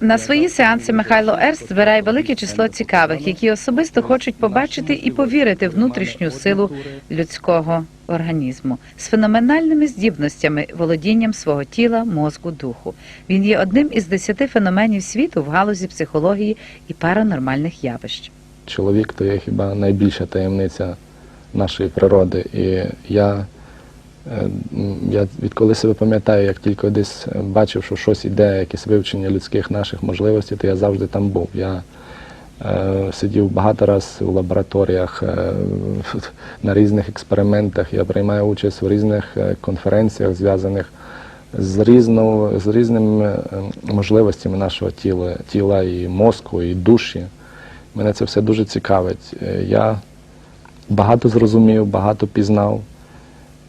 На свої сеанси Михайло Ерст збирає велике число цікавих, які особисто хочуть побачити і повірити внутрішню силу людського організму з феноменальними здібностями, володінням свого тіла, мозку, духу. Він є одним із десяти феноменів світу в галузі психології і паранормальних явищ. Чоловік то є хіба найбільша таємниця нашої природи. І я, я відколи себе пам'ятаю, як тільки десь е, бачив, що щось іде, якесь вивчення людських наших можливостей, то я завжди там був. Я е, сидів багато разів у лабораторіях, е, на різних експериментах. Я приймаю участь в різних е, конференціях, зв'язаних з, різно, з різними е, можливостями нашого тіла, тіла і мозку, і душі. Мене це все дуже цікавить. Е, Я багато зрозумів, багато пізнав.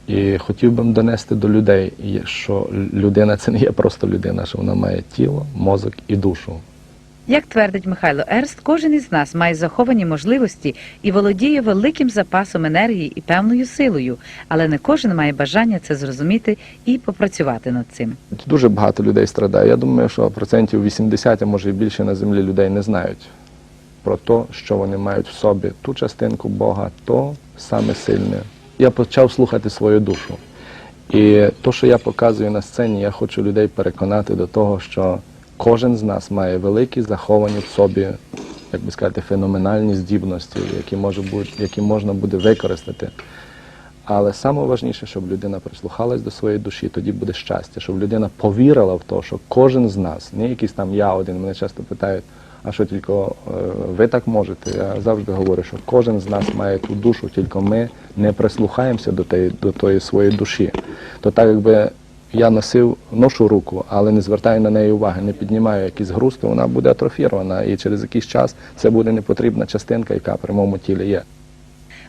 І хотів би донести до людей, що людина це не є просто людина, що вона має тіло, мозок і душу. Як твердить Михайло Ерст, кожен із нас має заховані можливості і володіє великим запасом енергії і певною силою, але не кожен має бажання це зрозуміти і попрацювати над цим. Дуже багато людей страдає. Я думаю, що процентів 80, а може і більше на землі людей не знають про те, що вони мають в собі ту частинку Бога, то саме сильне. Я почав слухати свою душу. І то, що я показую на сцені, я хочу людей переконати до того, що кожен з нас має великі заховані в собі, як би сказати, феноменальні здібності, які, може бути, які можна буде використати. Але найважливіше, щоб людина прислухалась до своєї душі, тоді буде щастя, щоб людина повірила в те, що кожен з нас, не якийсь там я один, мене часто питають, а що тільки е, ви так можете. Я завжди говорю, що кожен з нас має ту душу, тільки ми не прислухаємося до тієї, до тої своєї душі. То так якби я носив, ношу руку, але не звертаю на неї уваги, не піднімаю якийсь груз, то вона буде атрофірована, і через якийсь час це буде непотрібна частинка, яка при моєму тілі є.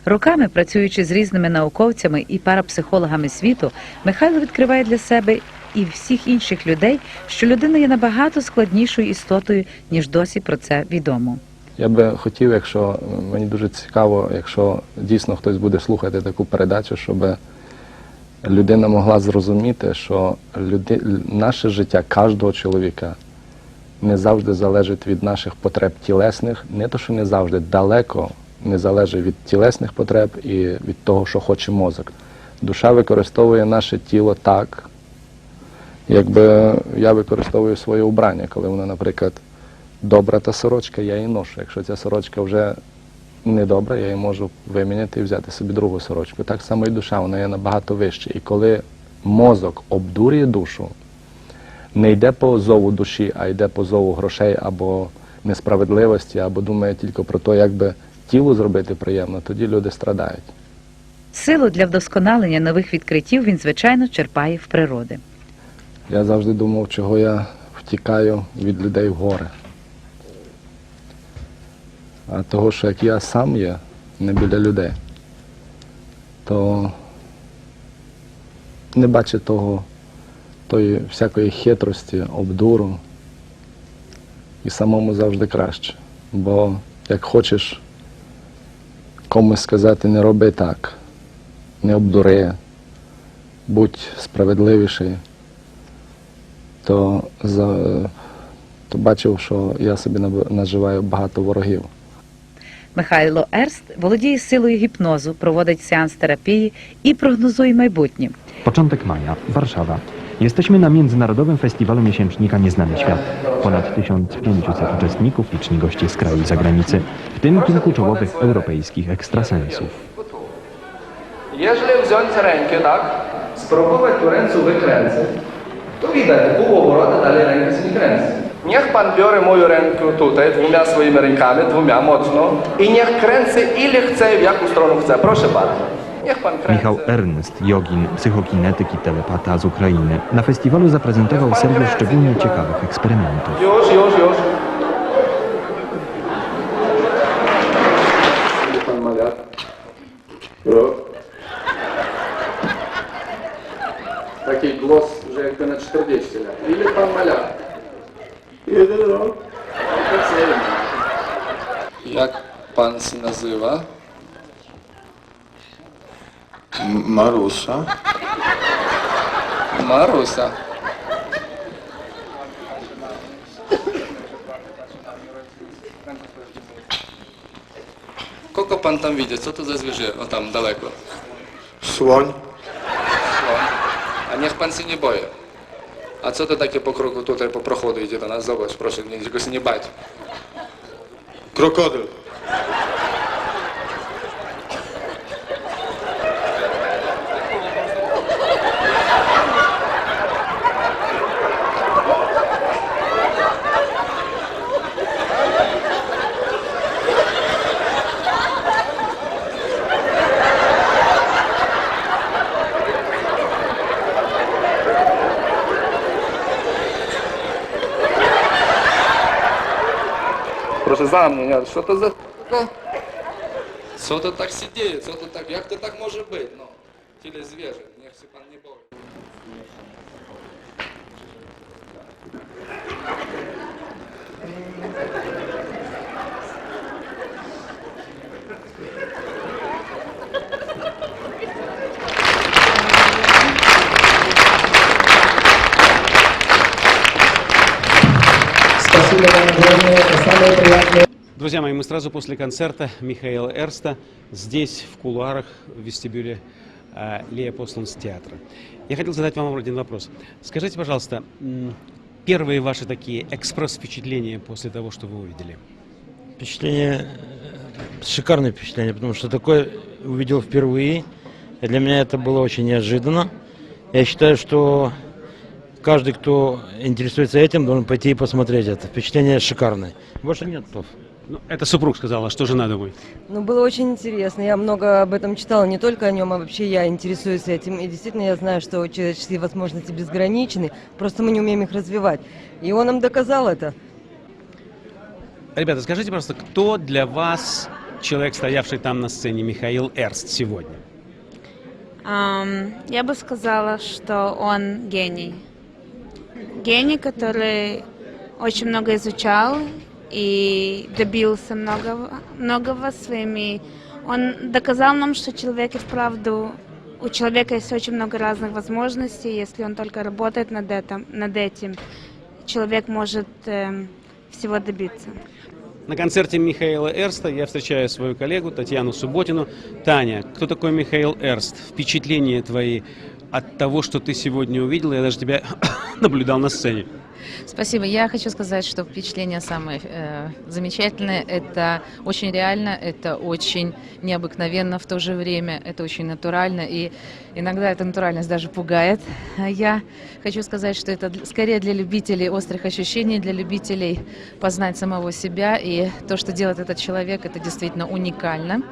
Роками працюючи з різними науковцями і парапсихологами світу, Михайло відкриває для себе і всіх інших людей, що людина є набагато складнішою істотою, ніж досі про це відомо. Я би хотів, якщо мені дуже цікаво, якщо дійсно хтось буде слухати таку передачу, щоб людина могла зрозуміти, що люди, наше життя кожного чоловіка не завжди залежить від наших потреб тілесних, не то, що не завжди, далеко не залежить від тілесних потреб і від того, що хоче мозок. Душа використовує наше тіло так, якби я використовую своє убрання, коли воно, наприклад, добра та сорочка, я її ношу. Якщо ця сорочка вже не добра, я її можу виміняти і взяти собі другу сорочку. Так само і душа, вона є набагато вище. І коли мозок обдурює душу, не йде по зову душі, а йде по зову грошей або несправедливості, або думає тільки про те, як би тілу зробити приємно, тоді люди страдають. Силу для вдосконалення нових відкриттів він, звичайно, черпає в природи. Я завжди думав, чого я втікаю від людей в гори. А того, що як я сам є, не біля людей, то не бачу того, тої всякої хитрості, обдуру. І самому завжди краще. Бо як хочеш комусь сказати, не роби так, не обдури, будь справедливіший, то, за, то бачив, що я собі наб- наживаю багато ворогів. Михайло Ерст володіє силою гіпнозу, проводить сеанс терапії і прогнозує майбутнє. Początek maja, Warszawa. Jesteśmy na Międzynarodowym Festiwalu Miesięcznika Nieznany Świat. Ponad 1500 uczestników, liczni goście z kraju i zagranicy, w tym kilku czołowych europejskich ekstrasensów. Jeżeli wziąć rękę, tak, Spróbować tu ręce wykręcić, to widać, pół obrotu dalej ręka się nie kręci. niech pan biorę moją rękę tutaj, dwoma swoimi rękami, dwoma mocno i niech kręci ile chce, w jaką stronę chce. Proszę bardzo. Niech pan kręci. Michał Ernst, jogin, psychokinetyk i telepata z Ukrainy, na festiwalu zaprezentował serię szczególnie ciekawych eksperymentów. Już, już, już. Pan malar. Nazywa? Marusa. Marusa. Kogo pan tam widzi? Co to za zwierzę? O tam daleko. Słoń. A niech pan się nie boi. A co to takie po kroku tutaj po prochodu idzie do nas? Zobacz, proszę, niczego się nie bać. Krokodyl. Просто за меня, что то за... Ну. Що то так сидіє, що то так, як то так може бути, ну, тілі звіже, не Степан не Бог. Thank you. Nie boi. Друзья мои, мы сразу после концерта Михаила Эрста здесь, в кулуарах, в вестибюле э, Лея Посланс театра. Я хотел задать вам один вопрос. Скажите, пожалуйста, первые ваши такие экспресс-впечатления после того, что вы увидели? Впечатление, э, шикарное впечатление, потому что такое увидел впервые. И для меня это было очень неожиданно. Я считаю, что каждый, кто интересуется этим, должен пойти и посмотреть это. Впечатление шикарное. Больше нет слов. Ну, это супруг сказал, а что жена думает? Ну, было очень интересно. Я много об этом читала, не только о нем, а вообще я интересуюсь этим. И действительно, я знаю, что человеческие возможности безграничны, просто мы не умеем их развивать. И он нам доказал это. Ребята, скажите, просто, кто для вас человек, стоявший там на сцене, Михаил Эрст сегодня? Ам, я бы сказала, что он гений. Гений, который очень много изучал и добился многого, многого своими. Он доказал нам, что человек и вправду у человека есть очень много разных возможностей, если он только работает над этим, над этим человек может эм, всего добиться. На концерте Михаила Эрста я встречаю свою коллегу Татьяну Субботину. Таня, кто такой Михаил Эрст? Впечатления твои от того, что ты сегодня увидела? Я даже тебя наблюдал на сцене. Спасибо. Я хочу сказать, что впечатление самое э, замечательное. Это очень реально, это очень необыкновенно в то же время, это очень натурально. И иногда эта натуральность даже пугает. Я хочу сказать, что это скорее для любителей острых ощущений, для любителей познать самого себя. И то, что делает этот человек, это действительно уникально.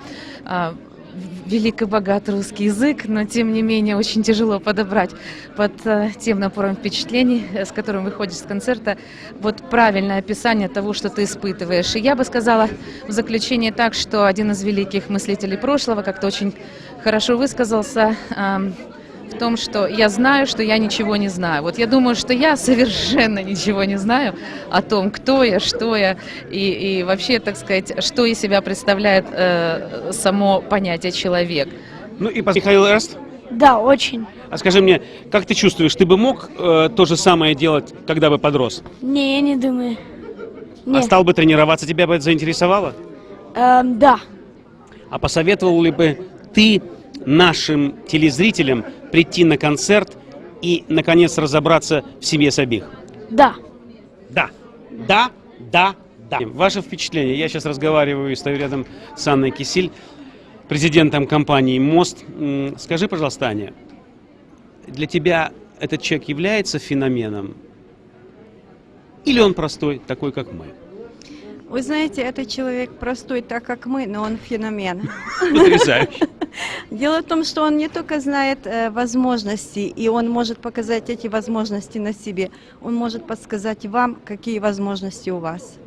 А, велик и богат русский язык, но тем не менее очень тяжело подобрать под э, тем напором впечатлений, э, с которым выходишь с концерта, вот правильное описание того, что ты испытываешь. И я бы сказала в заключение так, что один из великих мыслителей прошлого как-то очень хорошо высказался ам, в том, что я знаю, что я ничего не знаю. Вот я думаю, что я совершенно ничего не знаю о том, кто я, что я и, и вообще, так сказать, что из себя представляет э, само понятие человек. Ну и Михаил Эрст, Да, очень. а скажи мне, как ты чувствуешь, ты бы мог э, то же самое делать, когда бы подрос? Не, я не думаю. А Нет. стал бы тренироваться, тебя бы это заинтересовало? Эм, да. А посоветовал ли бы ты нашим телезрителям прийти на концерт и, наконец, разобраться в семье Сабих? Да. Да, да, да, да. Ваше впечатление? Я сейчас разговариваю и стою рядом с Анной Кисиль, президентом компании «Мост». Скажи, пожалуйста, Аня, для тебя этот человек является феноменом? Или он простой, такой, как мы? Вы знаете, этот человек простой, так как мы, но он феномен. Потрясающе. Дело в том, что он не только знает э, возможности, и он может показать эти возможности на себе, он может подсказать вам, какие возможности у вас.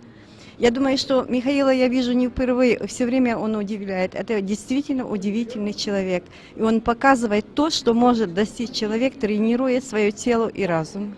Я думаю, что Михаила я вижу не впервые, все время он удивляет. Это действительно удивительный человек. И он показывает то, что может достичь человек, тренируя свое тело и разум.